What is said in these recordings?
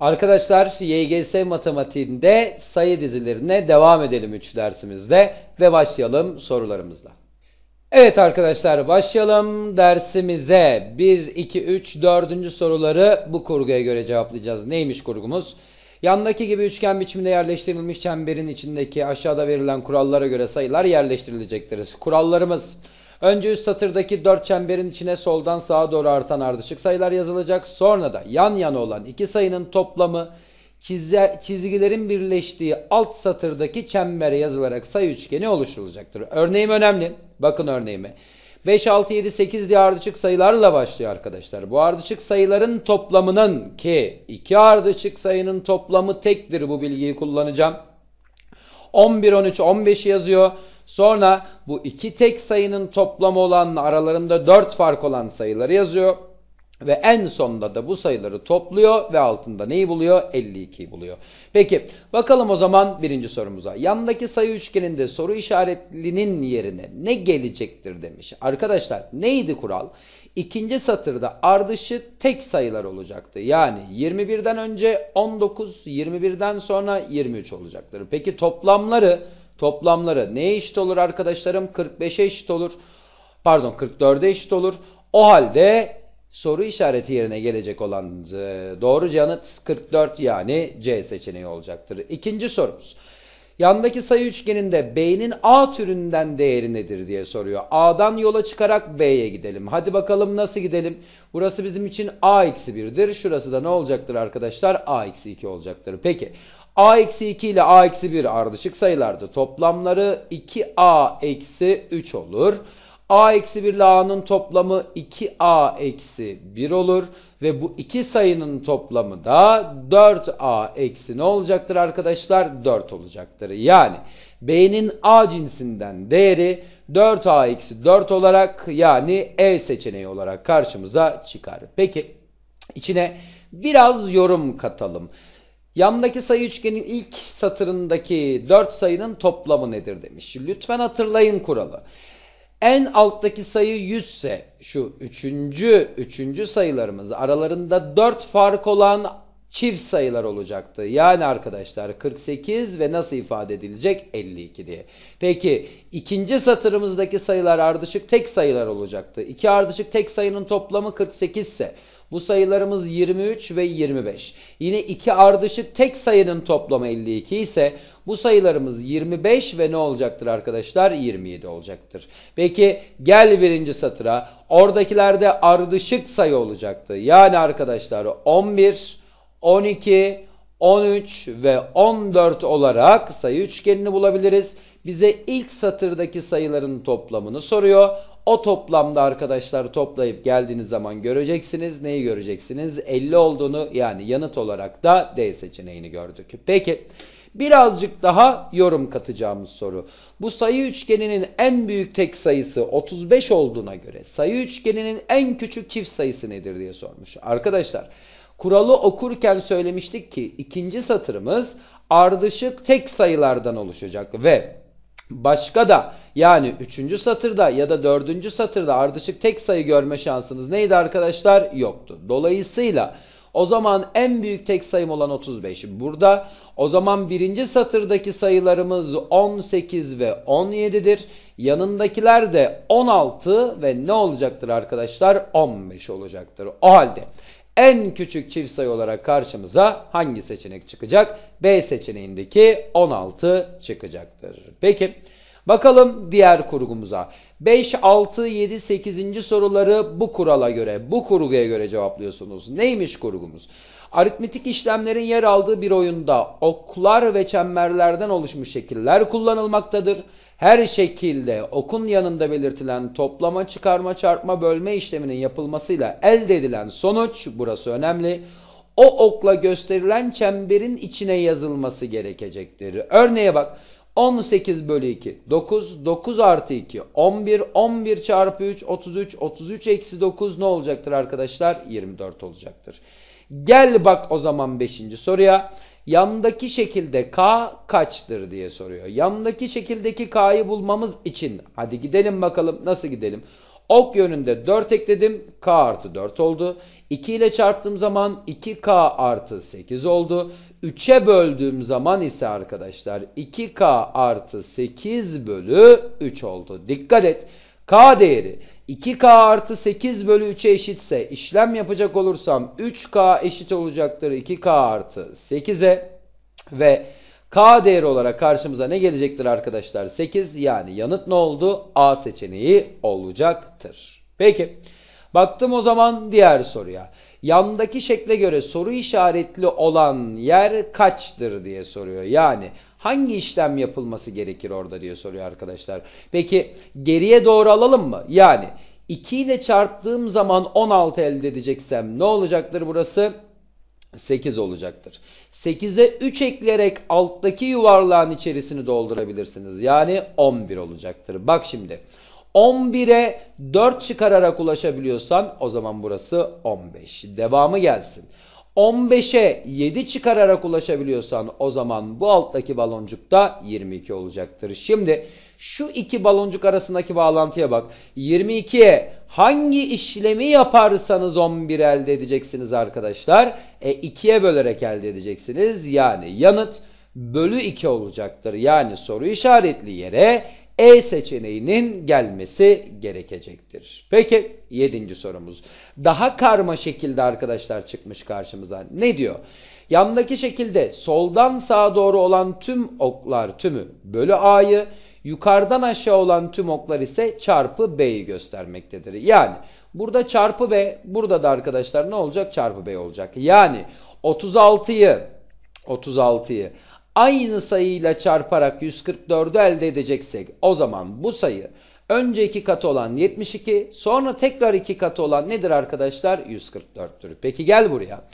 Arkadaşlar YGS matematiğinde sayı dizilerine devam edelim 3 dersimizde ve başlayalım sorularımızla. Evet arkadaşlar başlayalım dersimize. 1, 2, 3, 4. soruları bu kurguya göre cevaplayacağız. Neymiş kurgumuz? Yandaki gibi üçgen biçiminde yerleştirilmiş çemberin içindeki aşağıda verilen kurallara göre sayılar yerleştirilecektir. Kurallarımız Önce üst satırdaki dört çemberin içine soldan sağa doğru artan ardışık sayılar yazılacak. Sonra da yan yana olan iki sayının toplamı çizgilerin birleştiği alt satırdaki çembere yazılarak sayı üçgeni oluşturulacaktır. Örneğim önemli. Bakın örneğime. 5, 6, 7, 8 diye ardışık sayılarla başlıyor arkadaşlar. Bu ardışık sayıların toplamının ki iki ardışık sayının toplamı tektir bu bilgiyi kullanacağım. 11, 13, 15 yazıyor. Sonra bu iki tek sayının toplamı olan aralarında 4 fark olan sayıları yazıyor. Ve en sonunda da bu sayıları topluyor ve altında neyi buluyor? 52'yi buluyor. Peki bakalım o zaman birinci sorumuza. Yandaki sayı üçgeninde soru işaretlinin yerine ne gelecektir demiş. Arkadaşlar neydi kural? İkinci satırda ardışık tek sayılar olacaktı. Yani 21'den önce 19, 21'den sonra 23 olacaktır. Peki toplamları toplamları neye eşit olur arkadaşlarım? 45'e eşit olur. Pardon 44'e eşit olur. O halde soru işareti yerine gelecek olan e, doğru yanıt 44 yani C seçeneği olacaktır. İkinci sorumuz. Yandaki sayı üçgeninde B'nin A türünden değeri nedir diye soruyor. A'dan yola çıkarak B'ye gidelim. Hadi bakalım nasıl gidelim? Burası bizim için A eksi 1'dir. Şurası da ne olacaktır arkadaşlar? A eksi 2 olacaktır. Peki a eksi 2 ile a eksi 1 ardışık sayılardı. Toplamları 2a eksi 3 olur. a eksi 1 ile a'nın toplamı 2a eksi 1 olur. Ve bu iki sayının toplamı da 4a eksi ne olacaktır arkadaşlar? 4 olacaktır. Yani b'nin a cinsinden değeri 4a eksi 4 olarak yani E seçeneği olarak karşımıza çıkar. Peki içine biraz yorum katalım. Yandaki sayı üçgenin ilk satırındaki 4 sayının toplamı nedir demiş. Lütfen hatırlayın kuralı. En alttaki sayı 100 ise şu üçüncü, üçüncü sayılarımız aralarında 4 fark olan çift sayılar olacaktı. Yani arkadaşlar 48 ve nasıl ifade edilecek? 52 diye. Peki ikinci satırımızdaki sayılar ardışık tek sayılar olacaktı. İki ardışık tek sayının toplamı 48 ise bu sayılarımız 23 ve 25. Yine iki ardışık tek sayının toplamı 52 ise bu sayılarımız 25 ve ne olacaktır arkadaşlar? 27 olacaktır. Peki gel birinci satıra. Oradakilerde ardışık sayı olacaktı. Yani arkadaşlar 11, 12, 13 ve 14 olarak sayı üçgenini bulabiliriz. Bize ilk satırdaki sayıların toplamını soruyor. O toplamda arkadaşlar toplayıp geldiğiniz zaman göreceksiniz. Neyi göreceksiniz? 50 olduğunu yani yanıt olarak da D seçeneğini gördük. Peki birazcık daha yorum katacağımız soru. Bu sayı üçgeninin en büyük tek sayısı 35 olduğuna göre sayı üçgeninin en küçük çift sayısı nedir diye sormuş. Arkadaşlar kuralı okurken söylemiştik ki ikinci satırımız ardışık tek sayılardan oluşacak ve Başka da yani 3. satırda ya da 4. satırda ardışık tek sayı görme şansınız neydi arkadaşlar? Yoktu. Dolayısıyla o zaman en büyük tek sayım olan 35 burada. O zaman birinci satırdaki sayılarımız 18 ve 17'dir. Yanındakiler de 16 ve ne olacaktır arkadaşlar? 15 olacaktır. O halde en küçük çift sayı olarak karşımıza hangi seçenek çıkacak? B seçeneğindeki 16 çıkacaktır. Peki bakalım diğer kurgumuza. 5, 6, 7, 8. soruları bu kurala göre, bu kurguya göre cevaplıyorsunuz. Neymiş kurgumuz? Aritmetik işlemlerin yer aldığı bir oyunda oklar ve çemberlerden oluşmuş şekiller kullanılmaktadır. Her şekilde okun yanında belirtilen toplama, çıkarma, çarpma, bölme işleminin yapılmasıyla elde edilen sonuç, burası önemli, o okla gösterilen çemberin içine yazılması gerekecektir. Örneğe bak. 18 bölü 2 9 9 artı 2 11 11 çarpı 3 33 33 eksi 9 ne olacaktır arkadaşlar 24 olacaktır. Gel bak o zaman 5. soruya. Yandaki şekilde k kaçtır diye soruyor. Yandaki şekildeki k'yı bulmamız için hadi gidelim bakalım nasıl gidelim. Ok yönünde 4 ekledim. K artı 4 oldu. 2 ile çarptığım zaman 2K artı 8 oldu. 3'e böldüğüm zaman ise arkadaşlar 2K artı 8 bölü 3 oldu. Dikkat et. K değeri 2K artı 8 bölü 3'e eşitse işlem yapacak olursam 3K eşit olacaktır 2K artı 8'e ve K değeri olarak karşımıza ne gelecektir arkadaşlar? 8 yani yanıt ne oldu? A seçeneği olacaktır. Peki baktım o zaman diğer soruya. Yandaki şekle göre soru işaretli olan yer kaçtır diye soruyor. Yani hangi işlem yapılması gerekir orada diye soruyor arkadaşlar. Peki geriye doğru alalım mı? Yani 2 ile çarptığım zaman 16 elde edeceksem ne olacaktır burası? 8 olacaktır. 8'e 3 ekleyerek alttaki yuvarlağın içerisini doldurabilirsiniz. Yani 11 olacaktır. Bak şimdi 11'e 4 çıkararak ulaşabiliyorsan o zaman burası 15. Devamı gelsin. 15'e 7 çıkararak ulaşabiliyorsan o zaman bu alttaki baloncukta 22 olacaktır. Şimdi şu iki baloncuk arasındaki bağlantıya bak. 22'ye hangi işlemi yaparsanız 11 elde edeceksiniz arkadaşlar. E 2'ye bölerek elde edeceksiniz. Yani yanıt bölü 2 olacaktır. Yani soru işaretli yere e seçeneğinin gelmesi gerekecektir. Peki 7. sorumuz. Daha karma şekilde arkadaşlar çıkmış karşımıza. Ne diyor? Yandaki şekilde soldan sağa doğru olan tüm oklar tümü bölü A'yı, yukarıdan aşağı olan tüm oklar ise çarpı B'yi göstermektedir. Yani burada çarpı B, burada da arkadaşlar ne olacak? Çarpı B olacak. Yani 36'yı 36'yı aynı sayıyla çarparak 144'ü elde edeceksek o zaman bu sayı önce iki katı olan 72 sonra tekrar iki katı olan nedir arkadaşlar? 144'tür. Peki gel buraya.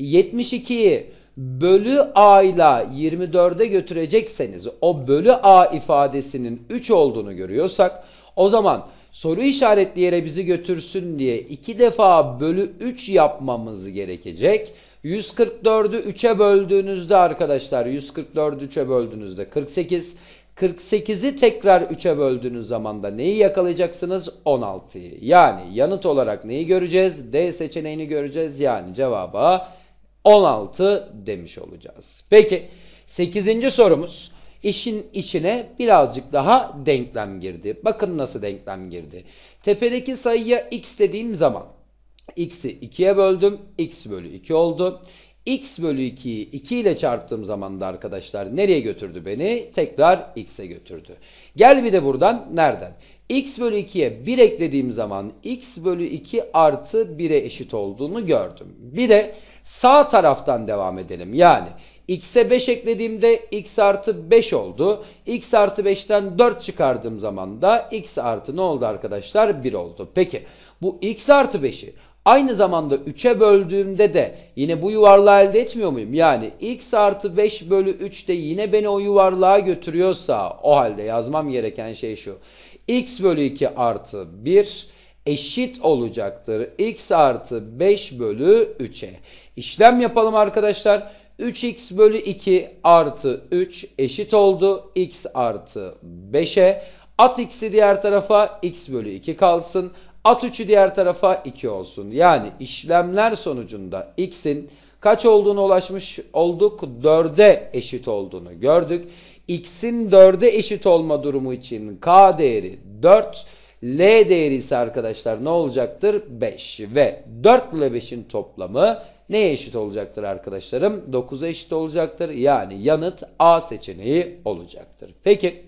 72'yi bölü a ile 24'e götürecekseniz o bölü a ifadesinin 3 olduğunu görüyorsak o zaman soru işaretli yere bizi götürsün diye iki defa bölü 3 yapmamız gerekecek. 144'ü 3'e böldüğünüzde arkadaşlar 144'ü 3'e böldüğünüzde 48. 48'i tekrar 3'e böldüğünüz zaman da neyi yakalayacaksınız? 16'yı. Yani yanıt olarak neyi göreceğiz? D seçeneğini göreceğiz. Yani cevaba 16 demiş olacağız. Peki 8. sorumuz işin içine birazcık daha denklem girdi. Bakın nasıl denklem girdi. Tepedeki sayıya x dediğim zaman x'i 2'ye böldüm. x bölü 2 oldu. x bölü 2'yi 2 ile çarptığım zaman da arkadaşlar nereye götürdü beni? Tekrar x'e götürdü. Gel bir de buradan nereden? x bölü 2'ye 1 eklediğim zaman x bölü 2 artı 1'e eşit olduğunu gördüm. Bir de sağ taraftan devam edelim. Yani x'e 5 eklediğimde x artı 5 oldu. x artı 5'ten 4 çıkardığım zaman da x artı ne oldu arkadaşlar? 1 oldu. Peki bu x artı 5'i Aynı zamanda 3'e böldüğümde de yine bu yuvarlağı elde etmiyor muyum? Yani x artı 5 bölü 3 de yine beni o yuvarlığa götürüyorsa o halde yazmam gereken şey şu. x bölü 2 artı 1 eşit olacaktır. x artı 5 bölü 3'e. İşlem yapalım arkadaşlar. 3x bölü 2 artı 3 eşit oldu. x artı 5'e. At x'i diğer tarafa x bölü 2 kalsın. At 3'ü diğer tarafa 2 olsun. Yani işlemler sonucunda x'in kaç olduğunu ulaşmış olduk? 4'e eşit olduğunu gördük. x'in 4'e eşit olma durumu için k değeri 4. L değeri ise arkadaşlar ne olacaktır? 5 ve 4 ile 5'in toplamı neye eşit olacaktır arkadaşlarım? 9'a eşit olacaktır. Yani yanıt A seçeneği olacaktır. Peki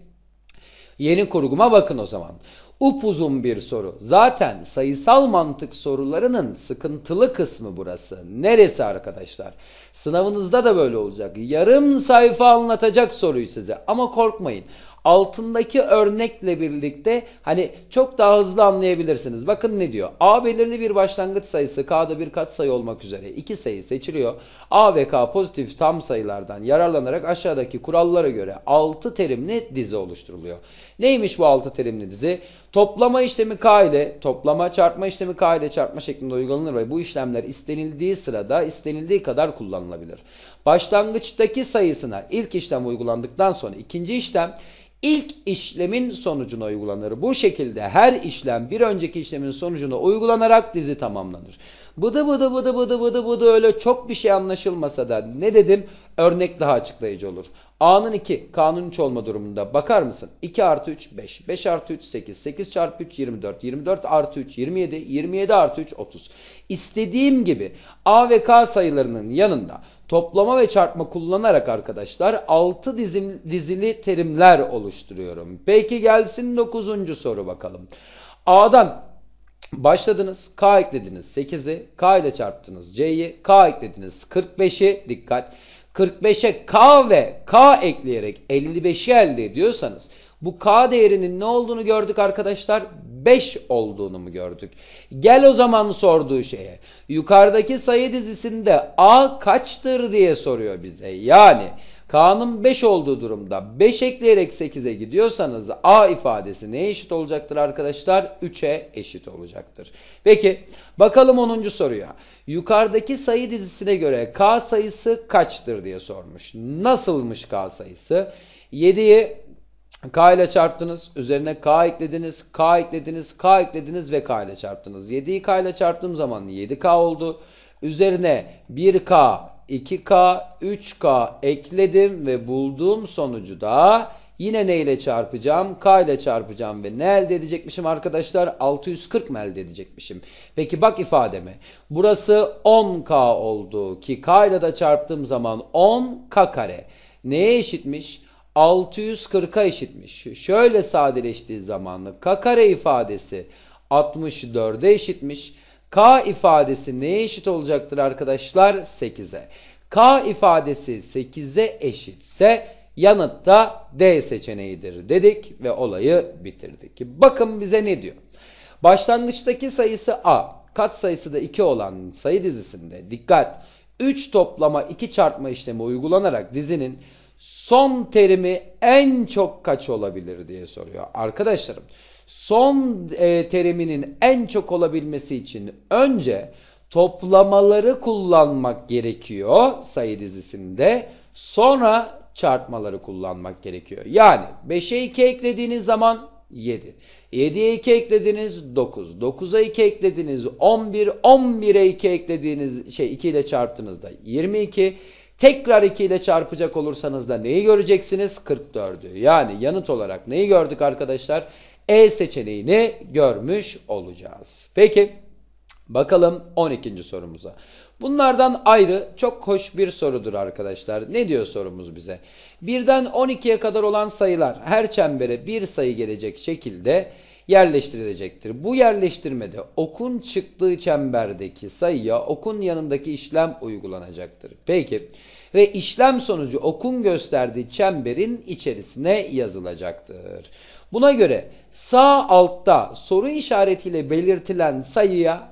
yeni kurguma bakın o zaman upuzun bir soru. Zaten sayısal mantık sorularının sıkıntılı kısmı burası. Neresi arkadaşlar? Sınavınızda da böyle olacak. Yarım sayfa anlatacak soruyu size ama korkmayın altındaki örnekle birlikte hani çok daha hızlı anlayabilirsiniz. Bakın ne diyor? A belirli bir başlangıç sayısı K'da bir katsayı olmak üzere iki sayı seçiliyor. A ve K pozitif tam sayılardan yararlanarak aşağıdaki kurallara göre 6 terimli dizi oluşturuluyor. Neymiş bu 6 terimli dizi? Toplama işlemi K ile toplama çarpma işlemi K ile çarpma şeklinde uygulanır ve bu işlemler istenildiği sırada istenildiği kadar kullanılabilir. Başlangıçtaki sayısına ilk işlem uygulandıktan sonra ikinci işlem ilk işlemin sonucuna uygulanır. Bu şekilde her işlem bir önceki işlemin sonucuna uygulanarak dizi tamamlanır. Bıdı bıdı bıdı bıdı bıdı bıdı öyle çok bir şey anlaşılmasa da ne dedim? Örnek daha açıklayıcı olur. A'nın 2, K'nın 3 olma durumunda bakar mısın? 2 artı 3 5, 5 artı 3 8, 8 çarpı 3 24, 24 artı 3 27, 27 artı 3 30. İstediğim gibi A ve K sayılarının yanında toplama ve çarpma kullanarak arkadaşlar 6 dizim, dizili terimler oluşturuyorum. Peki gelsin 9. soru bakalım. A'dan başladınız K eklediniz 8'i K ile çarptınız C'yi K eklediniz 45'i dikkat 45'e K ve K ekleyerek 55'i elde ediyorsanız bu K değerinin ne olduğunu gördük arkadaşlar? 5 olduğunu mu gördük? Gel o zaman sorduğu şeye. Yukarıdaki sayı dizisinde A kaçtır diye soruyor bize. Yani K'nın 5 olduğu durumda 5 ekleyerek 8'e gidiyorsanız A ifadesi neye eşit olacaktır arkadaşlar? 3'e eşit olacaktır. Peki bakalım 10. soruya. Yukarıdaki sayı dizisine göre K sayısı kaçtır diye sormuş. Nasılmış K sayısı? 7'yi K ile çarptınız. Üzerine K eklediniz. K eklediniz. K eklediniz ve K ile çarptınız. 7'yi K ile çarptığım zaman 7K oldu. Üzerine 1K, 2K, 3K ekledim ve bulduğum sonucu da yine ne ile çarpacağım? K ile çarpacağım ve ne elde edecekmişim arkadaşlar? 640 mı elde edecekmişim? Peki bak ifademe. Burası 10K oldu ki K ile de çarptığım zaman 10K kare. Neye eşitmiş? 640'a eşitmiş. Şöyle sadeleştiği zaman K kare ifadesi 64'e eşitmiş. K ifadesi neye eşit olacaktır arkadaşlar? 8'e. K ifadesi 8'e eşitse yanıt da D seçeneğidir dedik ve olayı bitirdik. Bakın bize ne diyor? Başlangıçtaki sayısı A, kat sayısı da 2 olan sayı dizisinde dikkat 3 toplama 2 çarpma işlemi uygulanarak dizinin son terimi en çok kaç olabilir diye soruyor. Arkadaşlarım son e, teriminin en çok olabilmesi için önce toplamaları kullanmak gerekiyor sayı dizisinde. Sonra çarpmaları kullanmak gerekiyor. Yani 5'e 2 eklediğiniz zaman 7. 7'ye 2 eklediniz 9. 9'a 2 eklediniz 11. 11'e 2 eklediğiniz şey 2 ile çarptığınızda 22. Tekrar 2 ile çarpacak olursanız da neyi göreceksiniz? 44'ü. Yani yanıt olarak neyi gördük arkadaşlar? E seçeneğini görmüş olacağız. Peki bakalım 12. sorumuza. Bunlardan ayrı çok hoş bir sorudur arkadaşlar. Ne diyor sorumuz bize? Birden 12'ye kadar olan sayılar her çembere bir sayı gelecek şekilde yerleştirilecektir. Bu yerleştirmede okun çıktığı çemberdeki sayıya okun yanındaki işlem uygulanacaktır. Peki ve işlem sonucu okun gösterdiği çemberin içerisine yazılacaktır. Buna göre sağ altta soru işaretiyle belirtilen sayıya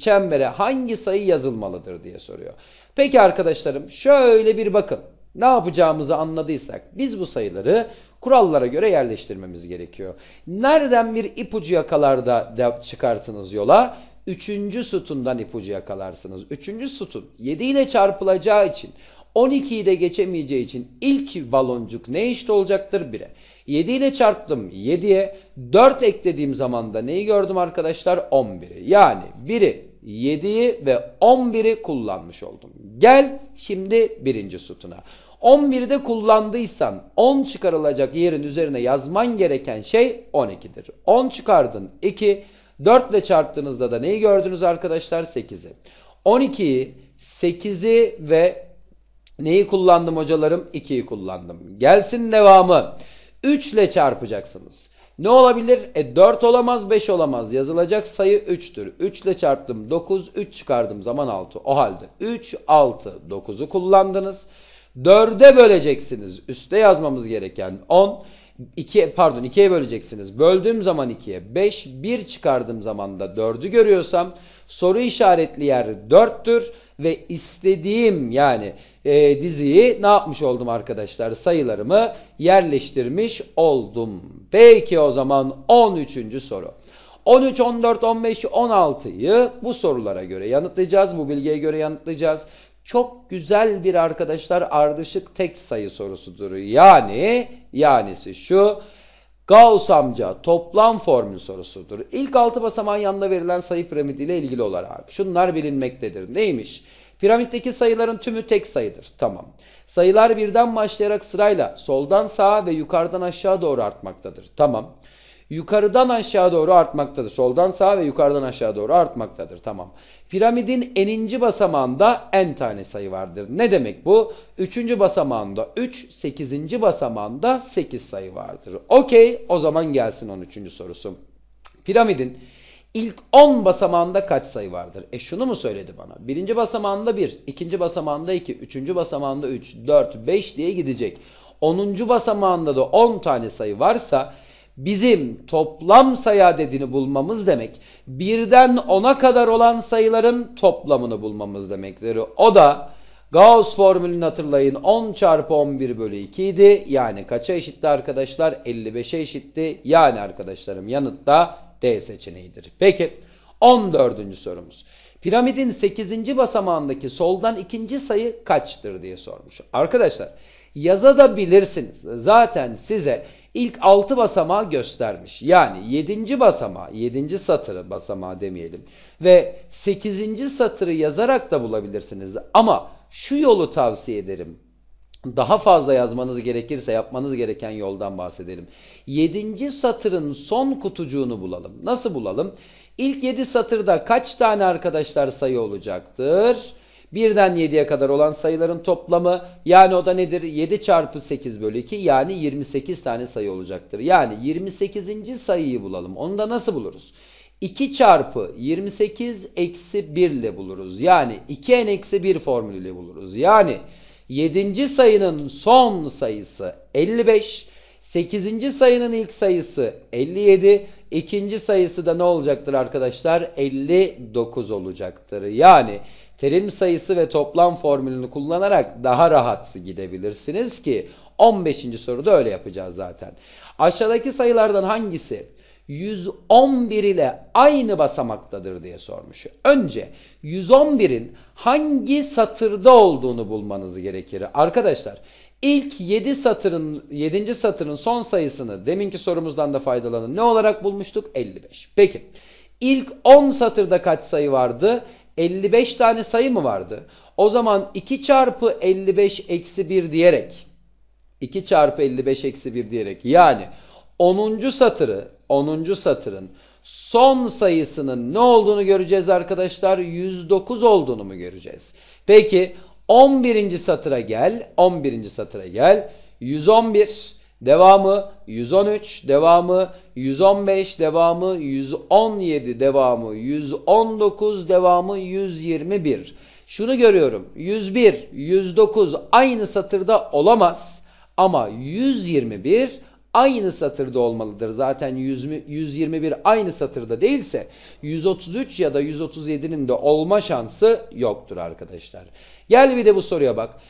çembere hangi sayı yazılmalıdır diye soruyor. Peki arkadaşlarım şöyle bir bakın. Ne yapacağımızı anladıysak biz bu sayıları kurallara göre yerleştirmemiz gerekiyor. Nereden bir ipucu yakalar da çıkartınız yola? Üçüncü sütundan ipucu yakalarsınız. Üçüncü sütun 7 ile çarpılacağı için 12'yi de geçemeyeceği için ilk baloncuk ne eşit olacaktır? 1'e. 7 ile çarptım 7'ye 4 eklediğim zaman da neyi gördüm arkadaşlar? 11'i. Yani 1'i 7'yi ve 11'i kullanmış oldum. Gel şimdi birinci sütuna. 11'de kullandıysan 10 çıkarılacak yerin üzerine yazman gereken şey 12'dir. 10 çıkardın 2. 4 ile çarptığınızda da neyi gördünüz arkadaşlar? 8'i. 12'yi, 8'i ve neyi kullandım hocalarım? 2'yi kullandım. Gelsin devamı. 3 ile çarpacaksınız. Ne olabilir? E 4 olamaz 5 olamaz. Yazılacak sayı 3'tür. 3 ile çarptım 9. 3 çıkardım zaman 6. O halde 3, 6, 9'u kullandınız. 4'e böleceksiniz. Üste yazmamız gereken 10. 2 pardon 2'ye böleceksiniz. Böldüğüm zaman 2'ye 5, 1 çıkardığım zaman da 4'ü görüyorsam soru işaretli yer 4'tür ve istediğim yani e, diziyi ne yapmış oldum arkadaşlar? Sayılarımı yerleştirmiş oldum. Peki o zaman 13. soru. 13, 14, 15, 16'yı bu sorulara göre yanıtlayacağız. Bu bilgiye göre yanıtlayacağız. Çok güzel bir arkadaşlar ardışık tek sayı sorusudur. Yani yanisi şu Gauss amca toplam formül sorusudur. İlk altı basamağın yanında verilen sayı piramidiyle ilgili olarak şunlar bilinmektedir. Neymiş? Piramitteki sayıların tümü tek sayıdır. Tamam. Sayılar birden başlayarak sırayla soldan sağa ve yukarıdan aşağı doğru artmaktadır. Tamam. Yukarıdan aşağı doğru artmaktadır. Soldan sağa ve yukarıdan aşağı doğru artmaktadır. Tamam. Piramidin eninci basamağında n tane sayı vardır. Ne demek bu? Üçüncü basamağında 3, sekizinci basamağında 8 sayı vardır. Okey o zaman gelsin 13. sorusu. Piramidin ilk 10 basamağında kaç sayı vardır? E şunu mu söyledi bana? Birinci basamağında 1, ikinci basamağında 2, üçüncü basamağında 3, 4, 5 diye gidecek. 10. basamağında da 10 tane sayı varsa bizim toplam sayı adedini bulmamız demek. Birden 10'a kadar olan sayıların toplamını bulmamız demektir. O da Gauss formülünü hatırlayın 10 çarpı 11 bölü 2 idi. Yani kaça eşitti arkadaşlar? 55'e eşitti. Yani arkadaşlarım yanıt da D seçeneğidir. Peki 14. sorumuz. Piramidin 8. basamağındaki soldan ikinci sayı kaçtır diye sormuş. Arkadaşlar yazabilirsiniz. Zaten size ilk 6 basamağı göstermiş. Yani 7. basamağı, 7. satırı basamağı demeyelim. Ve 8. satırı yazarak da bulabilirsiniz. Ama şu yolu tavsiye ederim. Daha fazla yazmanız gerekirse yapmanız gereken yoldan bahsedelim. 7. satırın son kutucuğunu bulalım. Nasıl bulalım? İlk 7 satırda kaç tane arkadaşlar sayı olacaktır? Birden 7'ye kadar olan sayıların toplamı yani o da nedir? 7 çarpı 8 bölü 2 yani 28 tane sayı olacaktır. Yani 28. sayıyı bulalım. Onu da nasıl buluruz? 2 çarpı 28 eksi 1 ile buluruz. Yani 2n eksi 1 formülüyle buluruz. Yani 7. sayının son sayısı 55. 8. sayının ilk sayısı 57. İkinci sayısı da ne olacaktır arkadaşlar? 59 olacaktır. Yani terim sayısı ve toplam formülünü kullanarak daha rahat gidebilirsiniz ki 15. soruda öyle yapacağız zaten. Aşağıdaki sayılardan hangisi 111 ile aynı basamaktadır diye sormuş. Önce 111'in hangi satırda olduğunu bulmanız gerekir. Arkadaşlar ilk 7 satırın 7. satırın son sayısını deminki sorumuzdan da faydalanın. Ne olarak bulmuştuk? 55. Peki ilk 10 satırda kaç sayı vardı? 55 tane sayı mı vardı? O zaman 2 çarpı 55 eksi 1 diyerek 2 çarpı 55 eksi 1 diyerek yani 10. satırı 10. satırın son sayısının ne olduğunu göreceğiz arkadaşlar? 109 olduğunu mu göreceğiz? Peki 11. satıra gel. 11. satıra gel. 111 devamı 113 devamı 115 devamı 117 devamı 119 devamı 121. Şunu görüyorum. 101, 109 aynı satırda olamaz ama 121 aynı satırda olmalıdır. Zaten 100, 121 aynı satırda değilse 133 ya da 137'nin de olma şansı yoktur arkadaşlar. Gel bir de bu soruya bak.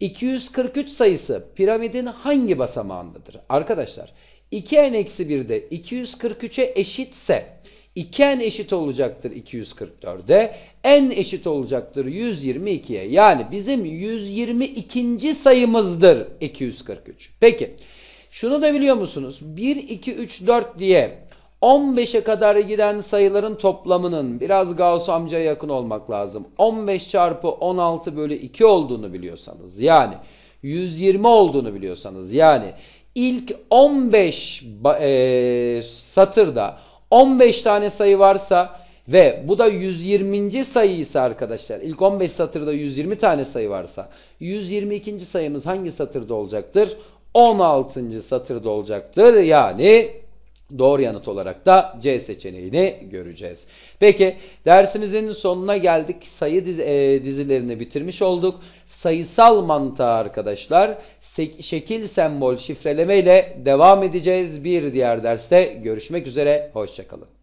243 sayısı piramidin hangi basamağındadır? Arkadaşlar 2n-1'de 243'e eşitse 2n eşit olacaktır 244'e. n eşit olacaktır 122'ye. Yani bizim 122. sayımızdır 243. Peki şunu da biliyor musunuz? 1, 2, 3, 4 diye 15'e kadar giden sayıların toplamının biraz Gauss amcaya yakın olmak lazım. 15 çarpı 16 bölü 2 olduğunu biliyorsanız yani 120 olduğunu biliyorsanız yani ilk 15 e, satırda 15 tane sayı varsa ve bu da 120. sayı ise arkadaşlar ilk 15 satırda 120 tane sayı varsa 122. sayımız hangi satırda olacaktır? 16. satırda olacaktır. Yani doğru yanıt olarak da C seçeneğini göreceğiz. Peki dersimizin sonuna geldik. Sayı dizi, e, dizilerini bitirmiş olduk. Sayısal mantığa arkadaşlar şekil sembol şifreleme ile devam edeceğiz. Bir diğer derste görüşmek üzere. Hoşçakalın.